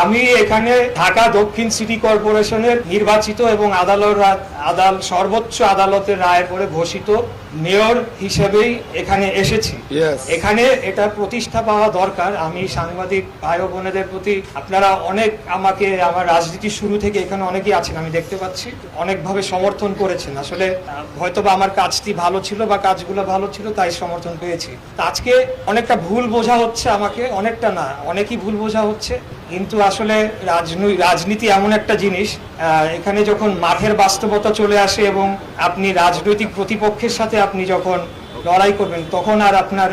আমি এখানে ঢাকা দক্ষিণ সিটি কর্পোরেশনের নির্বাচিত এবং আদালত আদাল সর্বোচ্চ আদালতের রায় পরে ঘোষিত মেয়র হিসেবেই এখানে এসেছি। এখানে এটা প্রতিষ্ঠা পাওয়া দরকার। আমি সাংবাদিক ভাই ও বোনেদের প্রতি আপনারা অনেক আমাকে আমার রাজনীতি শুরু থেকে এখানে অনেকেই আছেন আমি দেখতে পাচ্ছি অনেকভাবে সমর্থন করেছেন। আসলে হয়তোবা আমার কাজটি ভালো ছিল বা কাজগুলো ভালো ছিল তাই সমর্থন পেয়েছি। আজকে অনেকটা ভুল বোঝা হচ্ছে আমাকে অনেকটা না অনেকই ভুল বোঝা হচ্ছে। কিন্তু আসলে রাজনৈ- রাজনীতি এমন একটা জিনিস এখানে যখন মাঠের বাস্তবতা চলে আসে এবং আপনি রাজনৈতিক প্রতিপক্ষের সাথে আপনি যখন লড়াই করবেন, তখন আর আপনার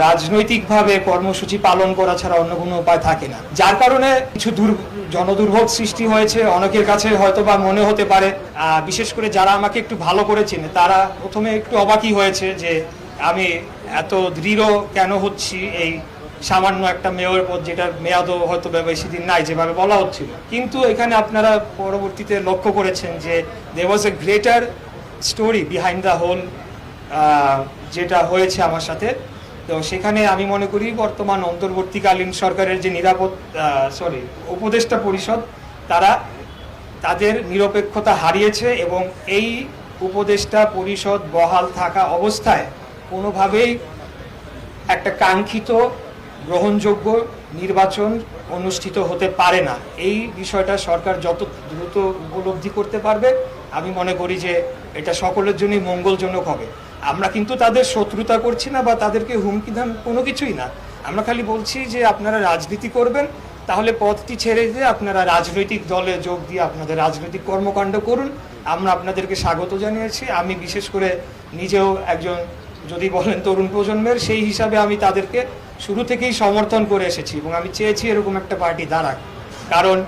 রাজনৈতিকভাবে কর্মসূচি পালন করা ছাড়া অন্য কোনো উপায় থাকে না। যার কারণে কিছু দুর জনদুর্ভোগ সৃষ্টি হয়েছে, অনেকের কাছে হয়তো বা মনে হতে পারে বিশেষ করে যারা আমাকে একটু ভালো করে চেনে, তারা প্রথমে একটু অবাকই হয়েছে যে আমি এত দৃঢ় কেন হচ্ছি এই সামান্য একটা মেয়র পদ যেটার মেয়াদও হয়তো বেশি দিন নাই, যেভাবে বলা হচ্ছিল। কিন্তু এখানে আপনারা পরবর্তীতে লক্ষ্য করেছেন যে they was a greater story behind the whole যেটা হয়েছে আমার সাথে। তো সেখানে আমি মনে করি বর্তমান অন্তর্বর্তীকালীন সরকারের যে নিরাপদ সরি উপদেষ্টা পরিষদ, তারা তাদের নিরপেক্ষতা হারিয়েছে এবং এই উপদেষ্টা পরিষদ বহাল থাকা অবস্থায় কোনোভাবেই একটা কাঙ্ক্ষিত গ্রহণযোগ্য নির্বাচন অনুষ্ঠিত হতে পারে না। এই বিষয়টা সরকার যত দ্রুত উপলব্ধি করতে পারবে, আমি মনে করি যে এটা সকলের জন্যই মঙ্গলজনক হবে। আমরা কিন্তু তাদের শত্রুতা করছি না বা তাদেরকে হুমকি দান কোনো কিছুই না। আমরা খালি বলছি যে আপনারা রাজনীতি করবেন, তাহলে পথটি ছেড়ে দিয়ে আপনারা রাজনৈতিক দলে যোগ দিয়ে আপনাদের রাজনৈতিক কর্মকাণ্ড করুন। আমরা আপনাদেরকে স্বাগত জানিয়েছি। আমি বিশেষ করে নিজেও একজন যদি বলেন তরুণ প্রজন্মের, সেই হিসাবে আমি তাদেরকে শুরু থেকেই সমর্থন করে এসেছি এবং আমি চেয়েছি এরকম একটা পার্টি দাঁড়াক। কারণ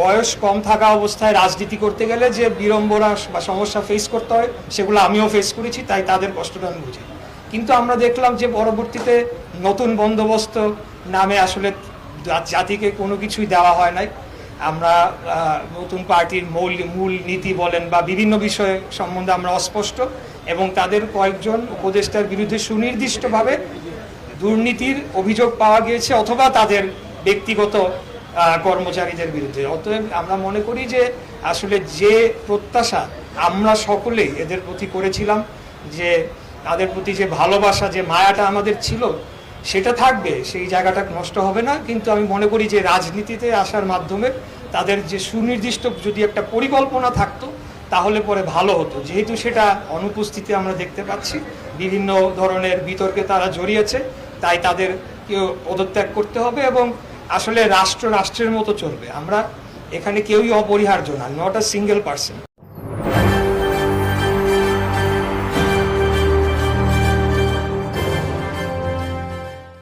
বয়স কম থাকা অবস্থায় রাজনীতি করতে গেলে যে বিড়ম্বনা বা সমস্যা ফেস করতে হয়, সেগুলো আমিও ফেস করেছি, তাই তাদের কষ্টটা আমি বুঝি। কিন্তু আমরা দেখলাম যে পরবর্তীতে নতুন বন্দোবস্ত নামে আসলে জাতিকে কোনো কিছুই দেওয়া হয় নাই। আমরা নতুন পার্টির মূল মূল নীতি বলেন বা বিভিন্ন বিষয়ে সম্বন্ধে আমরা অস্পষ্ট। এবং তাদের কয়েকজন উপদেষ্টার বিরুদ্ধে সুনির্দিষ্টভাবে দুর্নীতির অভিযোগ পাওয়া গিয়েছে অথবা তাদের ব্যক্তিগত কর্মচারীদের বিরুদ্ধে। অতএব আমরা মনে করি যে আসলে যে প্রত্যাশা আমরা সকলেই এদের প্রতি করেছিলাম, যে তাদের প্রতি যে ভালোবাসা, যে মায়াটা আমাদের ছিল, সেটা থাকবে, সেই জায়গাটা নষ্ট হবে না। কিন্তু আমি মনে করি যে রাজনীতিতে আসার মাধ্যমে তাদের যে সুনির্দিষ্ট যদি একটা পরিকল্পনা থাকতো তাহলে পরে ভালো হতো। যেহেতু সেটা অনুপস্থিতি আমরা দেখতে পাচ্ছি, বিভিন্ন ধরনের বিতর্কে তারা জড়িয়েছে, তাই তাদের কেউ পদত্যাগ করতে হবে এবং আসলে রাষ্ট্র রাষ্ট্রের মতো চলবে। আমরা এখানে কেউই অপরিহার্য না নট আ সিঙ্গেল পার্সন